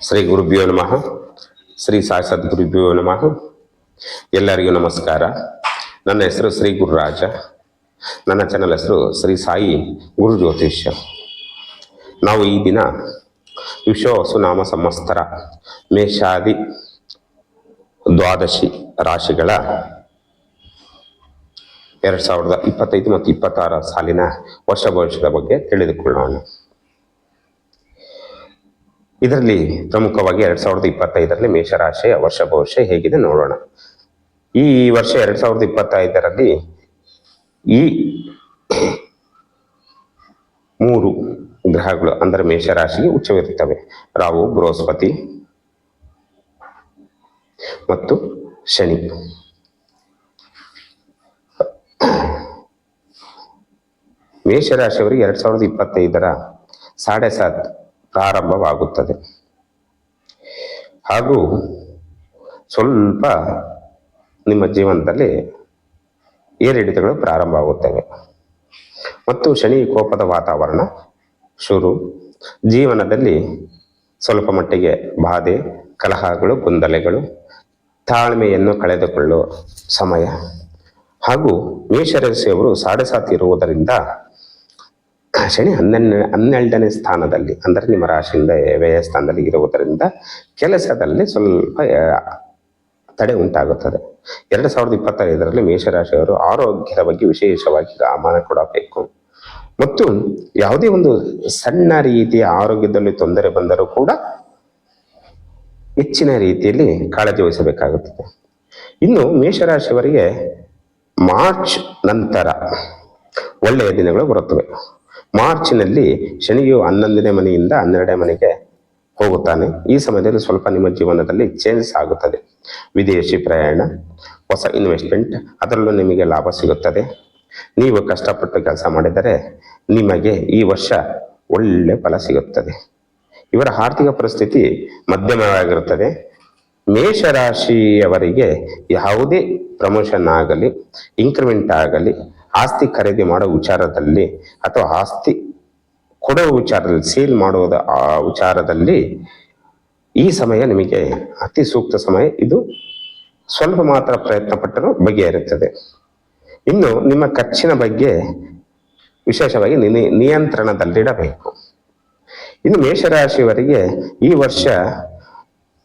ಶ್ರೀ ಗುರುಭ್ಯೋ ನಮಃ. ಶ್ರೀ ಸಾಯಿ ಸದ್ಗುರುಭ್ಯೋ ನಮಃ. ಎಲ್ಲರಿಗೂ ನಮಸ್ಕಾರ. ನನ್ನ ಹೆಸರು ಶ್ರೀ ಗುರುರಾಜ. ನನ್ನ ಚಾನಲ್ ಹೆಸರು ಶ್ರೀ ಸಾಯಿ ಗುರು ಜ್ಯೋತಿಷ್ಯ ನಾವು ಈ ದಿನ ವಿಶ್ವ ವಸುನಾಮ ಸಂವತ್ಸರ ಮೇಷಾದಿ ದ್ವಾದಶಿ ರಾಶಿಗಳ ಎರಡು ಸಾವಿರದ ಇಪ್ಪತ್ತೈದು ಮತ್ತು ಇಪ್ಪತ್ತಾರ ಸಾಲಿನ ವರ್ಷ ಭವಿಷ್ಯದ ಬಗ್ಗೆ ತಿಳಿದುಕೊಳ್ಳೋಣ. ಇದರಲ್ಲಿ ಪ್ರಮುಖವಾಗಿ ಎರಡ್ ಸಾವಿರದ ಇಪ್ಪತ್ತೈದರಲ್ಲಿ ಮೇಷರಾಶಿಯ ವರ್ಷ ಭವಿಷ್ಯ ಹೇಗಿದೆ ನೋಡೋಣ. ಈ ವರ್ಷ ಎರಡ್ ಸಾವಿರದ ಇಪ್ಪತ್ತೈದರಲ್ಲಿ ಈ ಮೂರು ಗ್ರಹಗಳು ಅಂದರೆ ಮೇಷರಾಶಿಗೆ ಉಚ್ಚವಿರುತ್ತವೆ. ರಾಹು, ಬೃಹಸ್ಪತಿ ಮತ್ತು ಶನಿ. ಮೇಷರಾಶಿಯವರಿಗೆ ಎರಡ್ ಸಾವಿರದ ಇಪ್ಪತ್ತೈದರ ಸಾಡೆ ಸಾತ್ ಪ್ರಾರಂಭವಾಗುತ್ತದೆ. ಹಾಗೂ ಸ್ವಲ್ಪ ನಿಮ್ಮ ಜೀವನದಲ್ಲಿ ಏರಿಳಿತಗಳು ಪ್ರಾರಂಭ ಆಗುತ್ತವೆ ಮತ್ತು ಶನಿ ಕೋಪದ ವಾತಾವರಣ ಶುರು. ಜೀವನದಲ್ಲಿ ಸ್ವಲ್ಪ ಮಟ್ಟಿಗೆ ಬಾಧೆ, ಕಲಹಗಳು, ಗೊಂದಲೆಗಳು, ತಾಳ್ಮೆಯನ್ನು ಕಳೆದುಕೊಳ್ಳುವ ಸಮಯ. ಹಾಗೂ ಮೇಷರಾಶಿಯವರು ಸಾಡೆ ಸಾತ್ ಇರುವುದರಿಂದ ಶನಿ ಹನ್ನೆರಡು ಹನ್ನೆರಡನೇ ಸ್ಥಾನದಲ್ಲಿ, ಅಂದರೆ ನಿಮ್ಮ ರಾಶಿಯಿಂದ ವ್ಯಯ ಸ್ಥಾನದಲ್ಲಿ ಇರುವುದರಿಂದ ಕೆಲಸದಲ್ಲಿ ಸ್ವಲ್ಪ ತಡೆ ಉಂಟಾಗುತ್ತದೆ. ಎರಡು ಸಾವಿರದ ಇಪ್ಪತ್ತೈದರಲ್ಲಿ ಮೇಷರಾಶಿಯವರು ಆರೋಗ್ಯದ ಬಗ್ಗೆ ವಿಶೇಷವಾಗಿ ಗಮನ ಕೊಡಬೇಕು. ಮತ್ತು ಯಾವುದೇ ಒಂದು ಸಣ್ಣ ರೀತಿಯ ಆರೋಗ್ಯದಲ್ಲಿ ತೊಂದರೆ ಬಂದರೂ ಕೂಡ ಹೆಚ್ಚಿನ ರೀತಿಯಲ್ಲಿ ಕಾಳಜಿ ವಹಿಸಬೇಕಾಗುತ್ತದೆ. ಇನ್ನು ಮೇಷರಾಶಿಯವರಿಗೆ ಮಾರ್ಚ್ ನಂತರ ಒಳ್ಳೆಯ ದಿನಗಳು ಬರುತ್ತವೆ. ಮಾರ್ಚಿನಲ್ಲಿ ಶನಿಯು ಹನ್ನೊಂದನೇ ಮನೆಯಿಂದ ಹನ್ನೆರಡನೇ ಮನೆಗೆ ಹೋಗುತ್ತಾನೆ. ಈ ಸಮಯದಲ್ಲಿ ಸ್ವಲ್ಪ ನಿಮ್ಮ ಜೀವನದಲ್ಲಿ ಚೇಂಜಸ್ ಆಗುತ್ತದೆ. ವಿದೇಶಿ ಪ್ರಯಾಣ, ಹೊಸ ಇನ್ವೆಸ್ಟ್ಮೆಂಟ್ ಅದರಲ್ಲೂ ನಿಮಗೆ ಲಾಭ ಸಿಗುತ್ತದೆ. ನೀವು ಕಷ್ಟಪಟ್ಟು ಕೆಲಸ ಮಾಡಿದರೆ ನಿಮಗೆ ಈ ವರ್ಷ ಒಳ್ಳೆ ಫಲ ಸಿಗುತ್ತದೆ. ಇವರ ಆರ್ಥಿಕ ಪರಿಸ್ಥಿತಿ ಮಧ್ಯಮವಾಗಿರುತ್ತದೆ. ಮೇಷರಾಶಿಯವರಿಗೆ ಯಾವುದೇ ಪ್ರಮೋಷನ್ ಆಗಲಿ ಇನ್ಕ್ರಿಮೆಂಟ್ ಆಗಲಿ ಆಸ್ತಿ ಖರೀದಿ ಮಾಡೋ ವಿಚಾರದಲ್ಲಿ ಅಥವಾ ಆಸ್ತಿ ಕೊಡೋ ವಿಚಾರದಲ್ಲಿ, ಸೇಲ್ ಮಾಡುವ ಆ, ವಿಚಾರದಲ್ಲಿ ಈ ಸಮಯ ನಿಮಗೆ ಅತಿ ಸೂಕ್ತ ಸಮಯ. ಇದು ಸ್ವಲ್ಪ ಮಾತ್ರ ಪ್ರಯತ್ನ ಪಟ್ಟರೂ ಬಗೆಹರುತ್ತದೆ ಇನ್ನು ನಿಮ್ಮ ಖರ್ಚಿನ ಬಗ್ಗೆ ವಿಶೇಷವಾಗಿ ನಿಯಂತ್ರಣದಲ್ಲಿಡಬೇಕು. ಇನ್ನು ಮೇಷರಾಶಿಯವರಿಗೆ ಈ ವರ್ಷ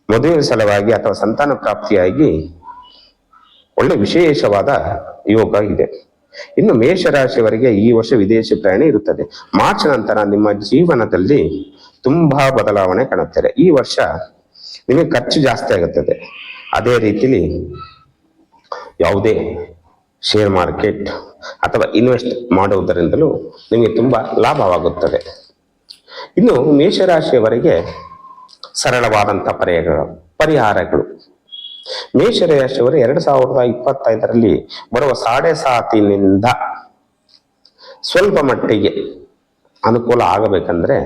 ಮದುವೆ ಸಲುವಾಗಿ ಅಥವಾ ಸಂತಾನ ಪ್ರಾಪ್ತಿಯಾಗಿ ಒಳ್ಳೆ ವಿಶೇಷವಾದ ಯೋಗ ಇದೆ. ಇನ್ನು ಮೇಷರಾಶಿಯವರಿಗೆ ಈ ವರ್ಷ ವಿದೇಶಿ ಪ್ರಯಾಣ ಇರುತ್ತದೆ. ಮಾರ್ಚ್ ನಂತರ ನಿಮ್ಮ ಜೀವನದಲ್ಲಿ ತುಂಬಾ ಬದಲಾವಣೆ ಕಾಣುತ್ತದೆ. ಈ ವರ್ಷ ನಿಮಗೆ ಖರ್ಚು ಜಾಸ್ತಿ ಆಗುತ್ತದೆ. ಅದೇ ರೀತಿಲಿ ಯಾವುದೇ ಶೇರ್ ಮಾರ್ಕೆಟ್ ಅಥವಾ ಇನ್ವೆಸ್ಟ್ ಮಾಡುವುದರಿಂದಲೂ ನಿಮಗೆ ತುಂಬಾ ಲಾಭವಾಗುತ್ತದೆ. ಇನ್ನು ಮೇಷರಾಶಿಯವರಿಗೆ ಸರಳವಾದಂತಹ ಪರಿಹಾರಗಳು ಪರಿಹಾರಗಳು. ಮೇಷರಾಶಿಯವರು ಎರಡು ಸಾವಿರದ ಇಪ್ಪತ್ತೈದರಲ್ಲಿ ಬರುವ ಸಾಡೆ ಸಾತಿನಿಂದ ಸ್ವಲ್ಪ ಮಟ್ಟಿಗೆ ಅನುಕೂಲ ಆಗಬೇಕಂದ್ರೆ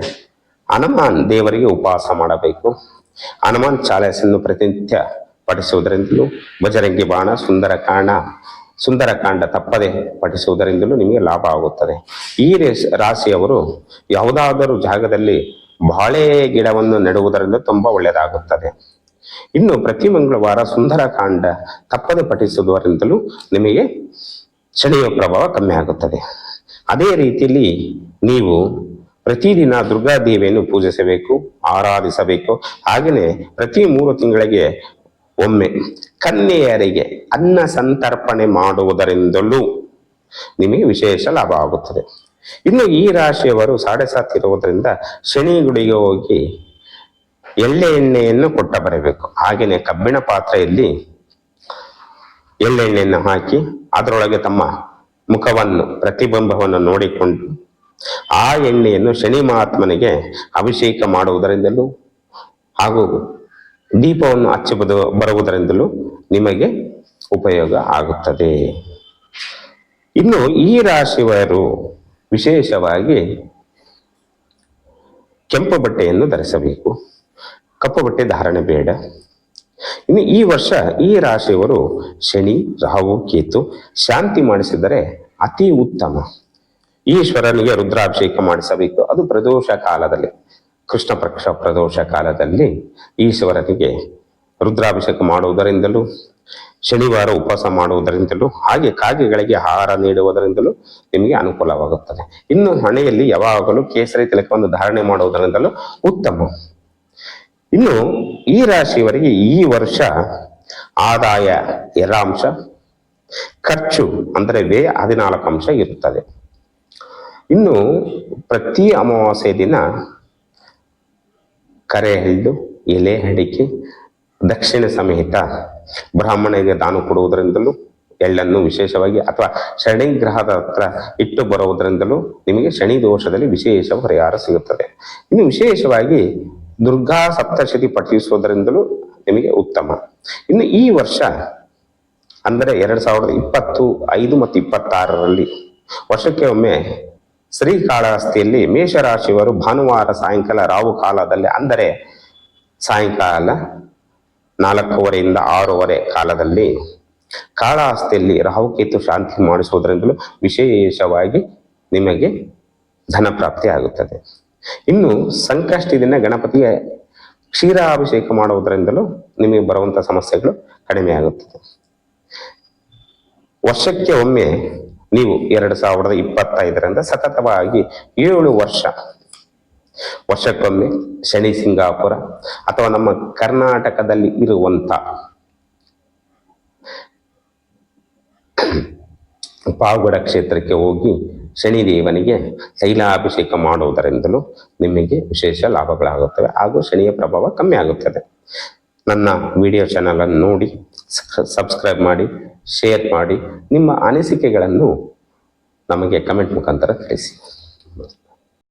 ಹನುಮಾನ್ ದೇವರಿಗೆ ಉಪವಾಸ ಮಾಡಬೇಕು. ಹನುಮಾನ್ ಚಾಲಸನ್ನು ಪ್ರತಿನಿತ್ಯ ಪಠಿಸುವುದರಿಂದಲೂ ಬಜರಂಗಿ ಬಾಣ, ಸುಂದರಕಾಂಡ ಸುಂದರಕಾಂಡ ತಪ್ಪದೆ ಪಠಿಸುವುದರಿಂದಲೂ ನಿಮಗೆ ಲಾಭ ಆಗುತ್ತದೆ. ಈ ರಾಶಿಯವರು ಯಾವುದಾದರೂ ಜಾಗದಲ್ಲಿ ಬಾಳೆ ಗಿಡವನ್ನು ನೆಡುವುದರಿಂದ ತುಂಬಾ ಒಳ್ಳೆಯದಾಗುತ್ತದೆ. ಇನ್ನು ಪ್ರತಿ ಮಂಗಳವಾರ ಸುಂದರಕಾಂಡ ತಪ್ಪದೆ ಪಠಿಸುವುದರಿಂದಲೂ ನಿಮಗೆ ಶನಿಯ ಪ್ರಭಾವ ಕಮ್ಮಿ ಆಗುತ್ತದೆ. ಅದೇ ರೀತಿಯಲ್ಲಿ ನೀವು ಪ್ರತಿದಿನ ದುರ್ಗಾದೇವಿಯನ್ನು ಪೂಜಿಸಬೇಕು, ಆರಾಧಿಸಬೇಕು. ಹಾಗೆಯೇ ಪ್ರತಿ ಮೂರು ತಿಂಗಳಿಗೆ ಒಮ್ಮೆ ಕನ್ಯೆಯರಿಗೆ ಅನ್ನ ಸಂತರ್ಪಣೆ ಮಾಡುವುದರಿಂದಲೂ ನಿಮಗೆ ವಿಶೇಷ ಲಾಭ ಆಗುತ್ತದೆ. ಇನ್ನು ಈ ರಾಶಿಯವರು ಸಾಡೆ ಸಾತ್ ಇರುವುದರಿಂದ ಶನಿ ಗುಡಿಗೆ ಹೋಗಿ ಎಳ್ಳೆ ಎಣ್ಣೆಯನ್ನು ಕೊಟ್ಟ ಬರಬೇಕು. ಹಾಗೆಯೇ ಕಬ್ಬಿಣ ಪಾತ್ರೆಯಲ್ಲಿ ಎಳ್ಳೆಣ್ಣೆಯನ್ನು ಹಾಕಿ ಅದರೊಳಗೆ ತಮ್ಮ ಮುಖವನ್ನು, ಪ್ರತಿಬಿಂಬವನ್ನು ನೋಡಿಕೊಂಡು ಆ ಎಣ್ಣೆಯನ್ನು ಶನಿ ಮಹಾತ್ಮನಿಗೆ ಅಭಿಷೇಕ ಮಾಡುವುದರಿಂದಲೂ ಹಾಗೂ ದೀಪವನ್ನು ಹಚ್ಚಿ ಬರುವುದರಿಂದಲೂ ನಿಮಗೆ ಉಪಯೋಗ ಆಗುತ್ತದೆ. ಇನ್ನು ಈ ರಾಶಿಯವರು ವಿಶೇಷವಾಗಿ ಕೆಂಪು ಬಟ್ಟೆಯನ್ನು ಧರಿಸಬೇಕು. ಕಪ್ಪು ಬಟ್ಟೆ ಧಾರಣೆ ಬೇಡ. ಇನ್ನು ಈ ವರ್ಷ ಈ ರಾಶಿಯವರು ಶನಿ, ರಾಹು, ಕೇತು ಶಾಂತಿ ಮಾಡಿಸಿದರೆ ಅತಿ ಉತ್ತಮ. ಈಶ್ವರನಿಗೆ ರುದ್ರಾಭಿಷೇಕ ಮಾಡಿಸಬೇಕು. ಅದು ಪ್ರದೋಷ ಕಾಲದಲ್ಲಿ, ಕೃಷ್ಣ ಪಕ್ಷ ಪ್ರದೋಷ ಕಾಲದಲ್ಲಿ ಈಶ್ವರನಿಗೆ ರುದ್ರಾಭಿಷೇಕ ಮಾಡುವುದರಿಂದಲೂ, ಶನಿವಾರ ಉಪವಾಸ ಮಾಡುವುದರಿಂದಲೂ, ಹಾಗೆ ಕಾಗೆಗಳಿಗೆ ಆಹಾರ ನೀಡುವುದರಿಂದಲೂ ನಿಮಗೆ ಅನುಕೂಲವಾಗುತ್ತದೆ. ಇನ್ನು ಹಣೆಯಲ್ಲಿ ಯಾವಾಗಲೂ ಕೇಸರಿ ತಿಲಕವನ್ನು ಧಾರಣೆ ಮಾಡುವುದರಿಂದಲೂ ಉತ್ತಮ. ಇನ್ನು ಈ ರಾಶಿಯವರಿಗೆ ಈ ವರ್ಷ ಆದಾಯ ಅಂಶ ಖರ್ಚು ಅಂದರೆ ವ್ಯಯ ಹದಿನಾಲ್ಕು ಅಂಶ ಇರುತ್ತದೆ. ಇನ್ನು ಪ್ರತಿ ಅಮಾವಾಸ್ಯ ದಿನ ಕರೆ ಎಳ್ಳು ಎಲೆ ಅಡಿಕೆ ದಕ್ಷಿಣ ಸಮೇತ ಬ್ರಾಹ್ಮಣರಿಗೆ ದಾನ ಕೊಡುವುದರಿಂದಲೂ, ಎಳ್ಳನ್ನು ವಿಶೇಷವಾಗಿ ಅಥವಾ ಶನಿ ಗ್ರಹದ ಹತ್ರ ಇಟ್ಟು ಬರುವುದರಿಂದಲೂ ನಿಮಗೆ ಶನಿ ದೋಷದಲ್ಲಿ ವಿಶೇಷ ಪರಿಹಾರ ಸಿಗುತ್ತದೆ. ಇನ್ನು ವಿಶೇಷವಾಗಿ ದುರ್ಗಾ ಸಪ್ತಶತಿ ಪಠಿಸುವುದರಿಂದಲೂ ನಿಮಗೆ ಉತ್ತಮ. ಇನ್ನು ಈ ವರ್ಷ, ಅಂದರೆ ಎರಡ್ ಸಾವಿರದ ಇಪ್ಪತ್ತು, ಐದು ಮತ್ತು ಇಪ್ಪತ್ತಾರರಲ್ಲಿ ವರ್ಷಕ್ಕೆ ಒಮ್ಮೆ ಶ್ರೀಕಾಳಹಸ್ತಿಯಲ್ಲಿ ಮೇಷರಾಶಿಯವರು ಭಾನುವಾರ ಸಾಯಂಕಾಲ ರಾವು ಕಾಲದಲ್ಲಿ, ಅಂದರೆ ಸಾಯಂಕಾಲ ನಾಲ್ಕೂವರೆಯಿಂದ ಆರೂವರೆ ಕಾಲದಲ್ಲಿ ಕಾಳಹಸ್ತಿಯಲ್ಲಿ ರಾಹುಕೇತು ಶಾಂತಿ ಮಾಡಿಸುವುದರಿಂದಲೂ ವಿಶೇಷವಾಗಿ ನಿಮಗೆ ಧನ ಪ್ರಾಪ್ತಿ ಆಗುತ್ತದೆ ಇನ್ನು ಸಂಕಷ್ಟಿ ದಿನ ಗಣಪತಿಯ ಕ್ಷೀರಾಭಿಷೇಕ ಮಾಡುವುದರಿಂದಲೂ ನಿಮಗೆ ಬರುವಂಥ ಸಮಸ್ಯೆಗಳು ಕಡಿಮೆ ಆಗುತ್ತದೆ. ವರ್ಷಕ್ಕೆ ಒಮ್ಮೆ ನೀವು ಎರಡು ಸಾವಿರದ ಇಪ್ಪತ್ತೈದರಿಂದ ಸತತವಾಗಿ ಏಳು ವರ್ಷ, ವರ್ಷಕ್ಕೊಮ್ಮೆ ಶನಿ, ಸಿಂಗಾಪುರ ಅಥವಾ ನಮ್ಮ ಕರ್ನಾಟಕದಲ್ಲಿ ಇರುವಂತ ಪಾವಗಡ ಕ್ಷೇತ್ರಕ್ಕೆ ಹೋಗಿ ಶನಿದೇವನಿಗೆ ತೈಲಾಭಿಷೇಕ ಮಾಡುವುದರಿಂದಲೂ ನಿಮಗೆ ವಿಶೇಷ ಲಾಭಗಳಾಗುತ್ತವೆ ಹಾಗೂ ಶನಿಯ ಪ್ರಭಾವ ಕಮ್ಮಿ ಆಗುತ್ತದೆ. ನನ್ನ ವಿಡಿಯೋ ಚಾನಲನ್ನು ನೋಡಿ ಸಬ್ಸ್ಕ್ರೈಬ್ ಮಾಡಿ, ಶೇರ್ ಮಾಡಿ, ನಿಮ್ಮ ಅನಿಸಿಕೆಗಳನ್ನು ನಮಗೆ ಕಮೆಂಟ್ ಮುಖಾಂತರ ತಿಳಿಸಿ.